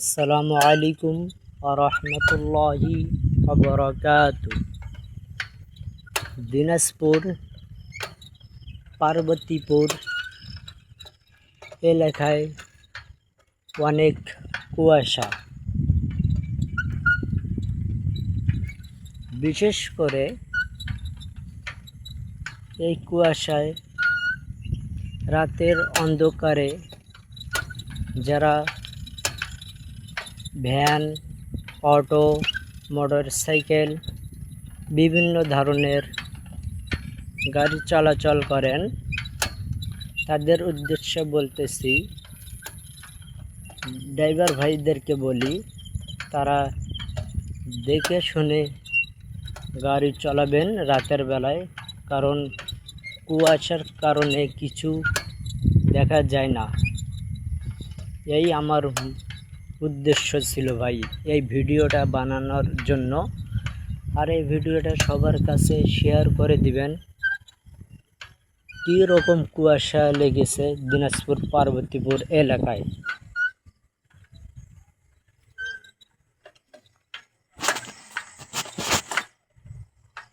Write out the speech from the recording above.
আসসালামু আলাইকুম রহমতুল্লাহি দিনাজপুর, পার্বতীপুর এলাকায় অনেক কুয়াশা। বিশেষ করে এই কুয়াশায় রাতের অন্ধকারে যারা ভ্যান, অটো মোটর সাইকেল বিভিন্ন ধরনের গাড়ি চলাচল করেন। তাদের উদ্দেশ্যে বলতেছি, ড্রাইভার ভাইদেরকে বলি, তারা দেখে শুনে গাড়ি চালাবেন রাতের বেলায়, কারণ কুয়াশার কারণে কিছু দেখা যায় না। এই আমার উদ্দেশ্য ছিল ভাই, এই ভিডিওটা বানানোর জন্য। আর এই ভিডিওটা সবার কাছে শেয়ার করে দিবেন। কী রকম কুয়াশা লেগেছে দিনাজপুর পার্বতীপুর এলাকায়?